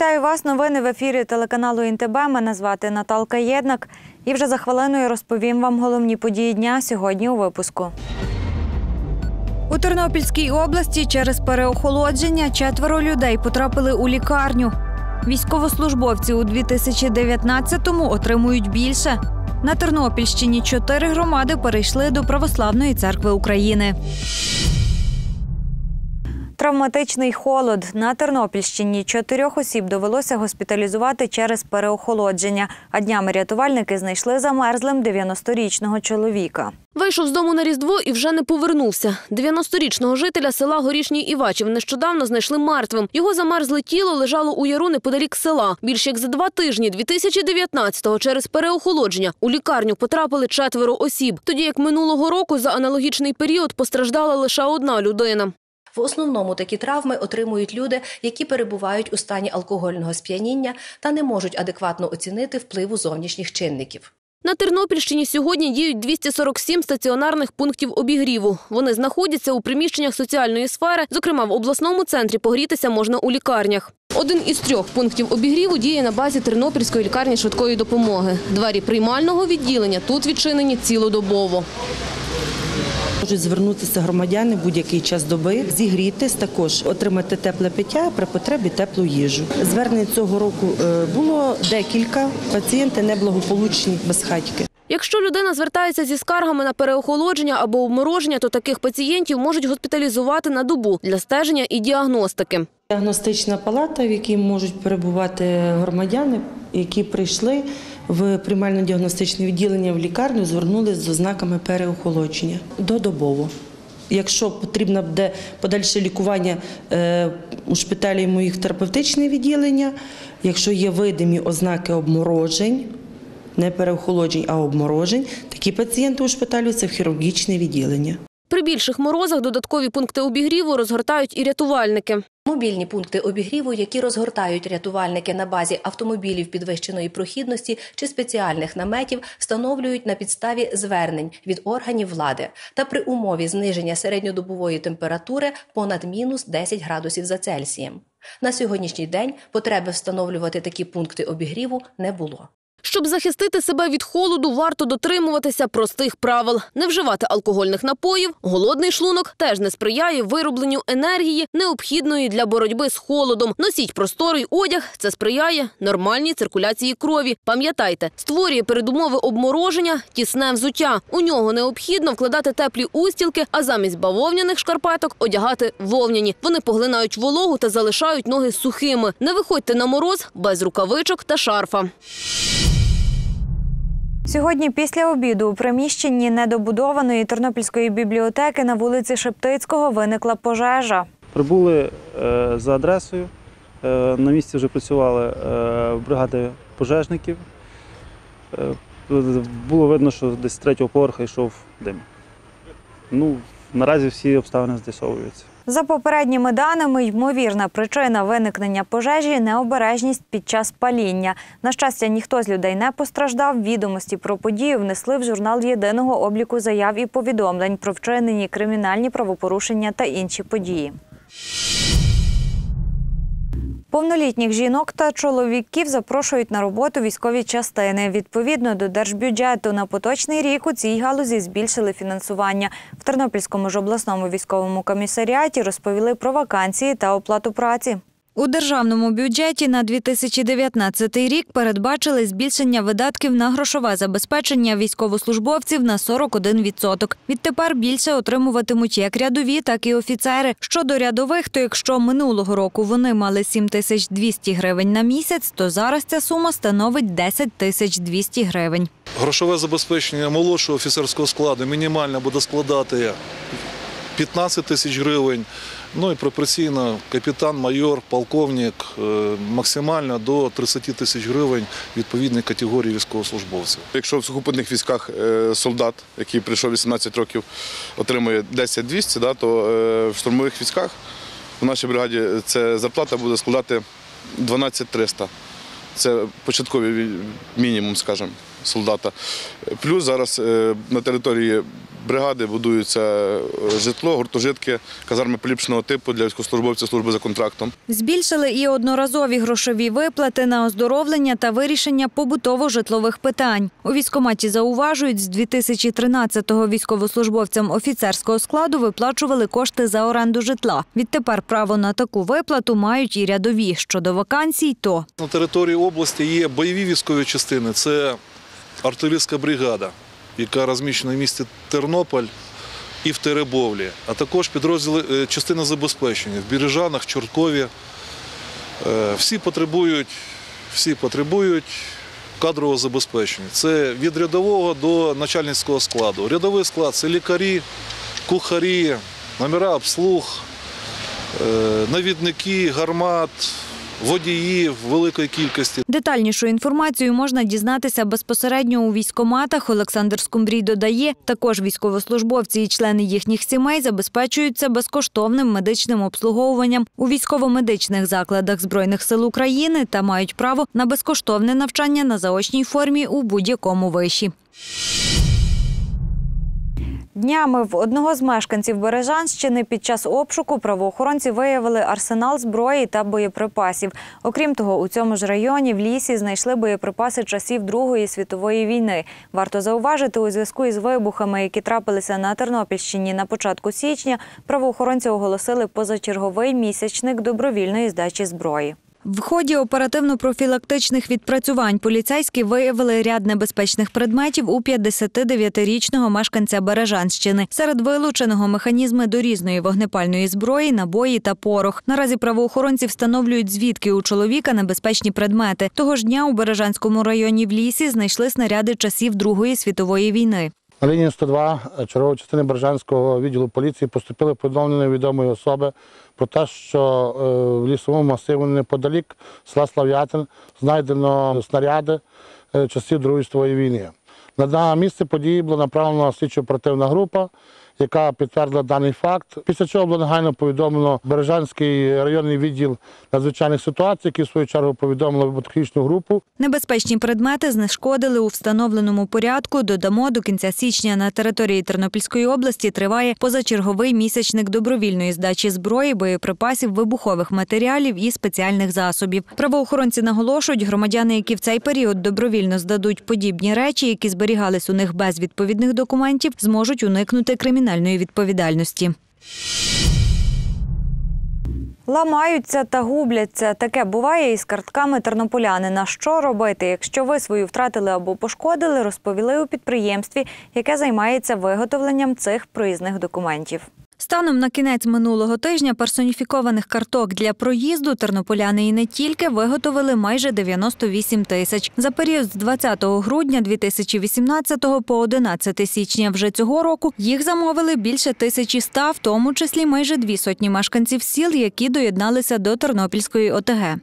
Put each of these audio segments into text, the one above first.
Вітаю вас. Новини в ефірі телеканалу ІНТБ. Мене звати Наталка Єднак. І вже за хвилиною розповім вам головні події дня сьогодні у випуску. У Тернопільській області через переохолодження четверо людей потрапили у лікарню. Військовослужбовці у 2019-му отримують більше. На Тернопільщині чотири громади перейшли до Православної церкви України. Травматичний холод на Тернопільщині чотирьох осіб довелося госпіталізувати через переохолодження. А днями рятувальники знайшли замерзлим 90-річного чоловіка. Вийшов з дому на Різдво і вже не повернувся. 90-річного жителя села Горішній Івачів нещодавно знайшли мертвим. Його замерзле тіло лежало у яру неподалік села. Більш як за два тижні 2019-го через переохолодження у лікарню потрапили четверо осіб. Тоді як минулого року за аналогічний період постраждала лише одна людина. В основному такі травми отримують люди, які перебувають у стані алкогольного сп'яніння та не можуть адекватно оцінити впливу зовнішніх чинників. На Тернопільщині сьогодні діють 247 стаціонарних пунктів обігріву. Вони знаходяться у приміщеннях соціальної сфери, зокрема в обласному центрі погрітися можна у лікарнях. Один із трьох пунктів обігріву діє на базі Тернопільської лікарні швидкої допомоги. Двері приймального відділення тут відчинені цілодобово. Можуть звернутися громадяни будь-який час доби, зігрітись, також отримати тепле пиття, при потребі теплу їжу. Звернень цього року е, було декілька. Пацієнти неблагополучні, безхатьки. Якщо людина звертається зі скаргами на переохолодження або обмороження, то таких пацієнтів можуть госпіталізувати на добу для стеження і діагностики. Діагностична палата, в якій можуть перебувати громадяни, які прийшли в приймально-діагностичне відділення в лікарню, звернулися з ознаками переохолодження додобово. Якщо потрібно буде подальше лікування е, у шпиталі йому їх терапевтичне відділення, якщо є видимі ознаки обморожень, не переохолоджень, а обморожень, такі пацієнти ушпиталюються в хірургічне відділення. При більших морозах додаткові пункти обігріву розгортають і рятувальники. Мобільні пункти обігріву, які розгортають рятувальники на базі автомобілів підвищеної прохідності чи спеціальних наметів, встановлюють на підставі звернень від органів влади та при умові зниження середньодобової температури понад мінус 10 градусів за Цельсієм. На сьогоднішній день потреби встановлювати такі пункти обігріву не було. Щоб захистити себе від холоду, варто дотримуватися простих правил: не вживати алкогольних напоїв, голодний шлунок теж не сприяє виробленню енергії, необхідної для боротьби з холодом. Носіть просторий одяг, це сприяє нормальній циркуляції крові. Пам'ятайте, створює передумови обмороження, тісне взуття. У нього необхідно вкладати теплі устілки, а замість бавовняних шкарпеток одягати вовняні. Вони поглинають вологу та залишають ноги сухими. Не виходьте на мороз без рукавичок та шарфа. Сьогодні після обіду у приміщенні недобудованої Тернопільської бібліотеки на вулиці Шептицького виникла пожежа. Прибули е, за адресою. Е, На місці вже працювали е, бригади пожежників. Було видно, що десь з третього поверха йшов дим. Ну, наразі всі обставини з'ясовуються. За попередніми даними, ймовірна причина виникнення пожежі необережність під час паління. На щастя, ніхто з людей не постраждав. Відомості про подію внесли в журнал єдиного обліку заяв і повідомлень про вчинені кримінальні правопорушення та інші події. Повнолітніх жінок та чоловіків запрошують на роботу військові частини. Відповідно до держбюджету на поточний рік у цій галузі збільшили фінансування. В Тернопільському ж обласному військовому комісаріаті розповіли про вакансії та оплату праці. У державному бюджеті на 2019 рік передбачили збільшення видатків на грошове забезпечення військовослужбовців на 41%. Відтепер більше отримуватимуть як рядові, так і офіцери. Щодо рядових, то якщо минулого року вони мали 7200 гривень на місяць, то зараз ця сума становить 10 тисяч 200 гривень. Грошове забезпечення молодшого офіцерського складу мінімально буде складати 15 тисяч гривень. Ну і пропорційно капітан, майор, полковник е, максимально до 30 тисяч гривень відповідної категорії військовослужбовців. Якщо в сухопутних військах е, солдат, який прийшов 18 років, отримує 10-200, да, то е, в штурмових військах в нашій бригаді ця зарплата буде складати 12-300. Це початковий мінімум, скажімо, солдата. Плюс зараз на території бригади будуються е, житло, гуртожитки, казарми поліпшеного типу для військовослужбовців служби за контрактом. Збільшили і одноразові грошові виплати на оздоровлення та вирішення побутово-житлових питань. У військкоматі зауважують, з 2013-го військовослужбовцям офіцерського складу виплачували кошти за оренду житла. Відтепер право на таку виплату мають і рядові. Щодо вакансій, то На території області є бойові військові частини. Це артилерійська бригада, яка розміщена в місті Тернополь і в Теребовлі, а також підрозділи е, частини забезпечення в Бірижанах, Чорткові. Е, Всі потребують, всі потребують кадрового забезпечення. Це від рядового до начальницького складу. Рядовий склад це лікарі, кухарі, номера обслуг, е, навідники, гармат, водії в великої кількості. Детальнішу інформацію можна дізнатися безпосередньо у військкоматах. Олександр Скумбрій додає, також військовослужбовці і члени їхніх сімей забезпечуються безкоштовним медичним обслуговуванням у військово-медичних закладах Збройних сил України та мають право на безкоштовне навчання на заочній формі у будь-якому виші. Днями в одного з мешканців Бережанщини під час обшуку правоохоронці виявили арсенал зброї та боєприпасів. Окрім того, у цьому ж районі в лісі знайшли боєприпаси часів Другої світової війни. Варто зауважити, у зв'язку із вибухами, які трапилися на Тернопільщині на початку січня, правоохоронці оголосили позачерговий місячник добровільної здачі зброї. В ході оперативно-профілактичних відпрацювань поліцейські виявили ряд небезпечних предметів у 59-річного мешканця Бережанщини. Серед вилученого механізми до різної вогнепальної зброї, набої та порох. Наразі правоохоронці встановлюють, звідки у чоловіка небезпечні предмети. Того ж дня у Бережанському районі в лісі знайшли снаряди часів Другої світової війни. На лінії 102 чергової частини Бережанського відділу поліції поступили повідомлення невідомої особи про те, що е, в лісовому масиву неподалік села Слав'ятин знайдено снаряди е, часів Другої світової війни. На місце події була направлена слідчо-оперативна група, яка підтвердила даний факт. Після чого було негайно повідомлено Бережанський районний відділ надзвичайних ситуацій, який в свою чергу повідомили вибуховичну групу. Небезпечні предмети знешкодили у встановленому порядку. Додамо до кінця січня на території Тернопільської області триває позачерговий місячник добровільної здачі зброї, боєприпасів, вибухових матеріалів і спеціальних засобів. Правоохоронці наголошують, громадяни, які в цей період добровільно здадуть подібні речі, які зберігались у них без відповідних документів, зможуть уникнути кримінальної відповідальності. Ламаються та губляться. Таке буває із картками тернополянина. Що робити, якщо ви свою втратили або пошкодили, розповіли у підприємстві, яке займається виготовленням цих проїзних документів. Станом на кінець минулого тижня персоніфікованих карток для проїзду тернополяни і не тільки виготовили майже 98 тисяч. За період з 20 грудня 2018 по 11 січня вже цього року їх замовили більше 1100, в тому числі майже дві сотні мешканців сіл, які доєдналися до Тернопільської ОТГ.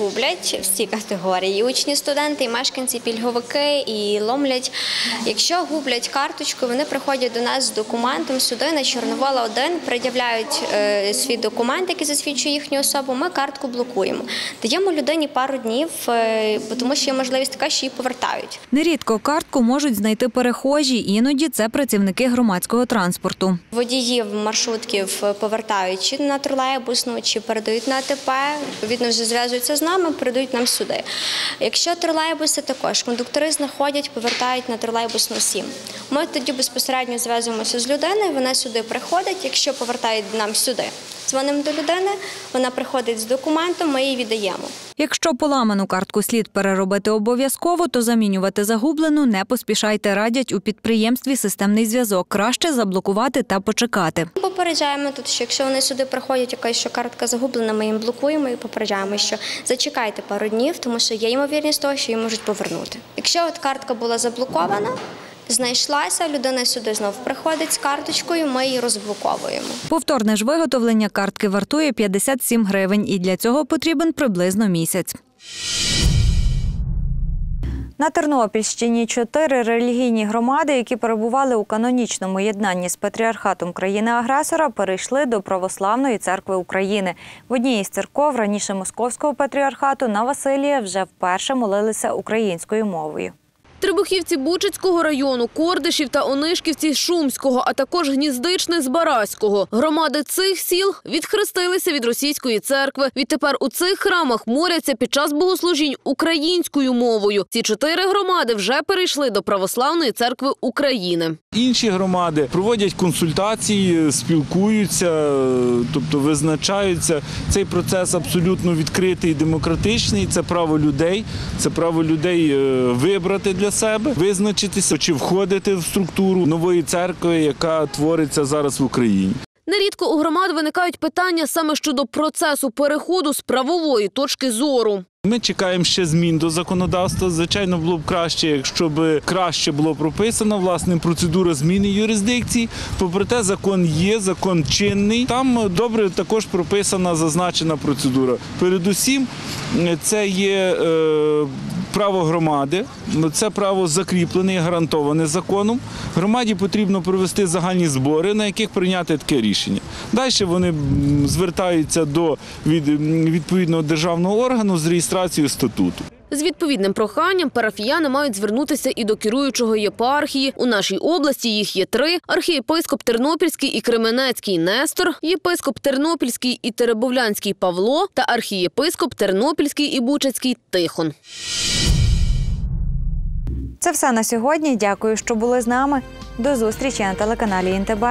Гублять всі категорії: і учні, студенти, і мешканці, пільговики, і ломлять. Якщо гублять карточку, вони приходять до нас з документом сюди на Чорновола 1, пред'являють е, свій документ, який засвідчує їхню особу. Ми картку блокуємо. Даємо людині пару днів, е, бо тому що є можливість така, що її повертають. Нерідко картку можуть знайти перехожі, іноді це працівники громадського транспорту. Водіїв маршрутків повертають чи на тролейбусну, чи передають на АТП. Відповідно, вже зв'язуються з нами, передають нам сюди. Якщо тролейбуси також кондуктори знаходять, повертають на тролейбусну 7. Ми тоді безпосередньо зв'язуємося з людиною, вона сюди приходить. Якщо повертають нам сюди, дзвонимо до людини, вона приходить з документом, ми її віддаємо. Якщо поламану картку слід переробити обов'язково, то замінювати загублену не поспішайте, радять у підприємстві системний зв'язок. Краще заблокувати та почекати. Попереджаємо тут, що якщо вони сюди приходять, якась що картка загублена, ми їм блокуємо і попереджаємо, що зачекайте пару днів, тому що є ймовірність того, що її можуть повернути. Якщо от картка була заблокована, знайшлася, людина сюди знов приходить з карточкою, ми її розблоковуємо. Повторне ж виготовлення картки вартує 57 гривень, і для цього потрібен приблизно місяць. На Тернопільщині чотири релігійні громади, які перебували у канонічному єднанні з патріархатом країни-агресора, перейшли до Православної церкви України. В одній із церков раніше московського патріархату на Василія вже вперше молилися українською мовою. Трибухівці Бучицького району, Кордишів та Онишківці Шумського, а також Гніздичне з Бараського. Громади цих сіл відхрестилися від російської церкви. Відтепер у цих храмах моляться під час богослужінь українською мовою. Ці чотири громади вже перейшли до Православної церкви України. Інші громади проводять консультації, спілкуються, тобто визначаються. Цей процес абсолютно відкритий демократичний. Це право людей, це право людей е, вибрати для себе, визначитися чи входити в структуру нової церкви, яка твориться зараз в Україні. Нерідко у громад виникають питання саме щодо процесу переходу з правової точки зору. Ми чекаємо ще змін до законодавства. Звичайно, було б краще, якщо б краще було прописано власне процедура зміни юрисдикції. Попри те, закон є, закон чинний. Там добре також прописана зазначена процедура. Передусім, це є е, право громади, це право закріплене і гарантоване законом. Громаді потрібно провести загальні збори, на яких прийняти таке рішення. Далі вони звертаються до від, відповідного державного органу з реєстрацією статуту. З відповідним проханням парафіяни мають звернутися і до керуючого єпархії. У нашій області їх є три: архієпископ Тернопільський і Кременецький Нестор, єпископ Тернопільський і Теребовлянський Павло та архієпископ Тернопільський і Бучацький Тихон. Це все на сьогодні. Дякую, що були з нами. До зустрічі на телеканалі ІНТБ.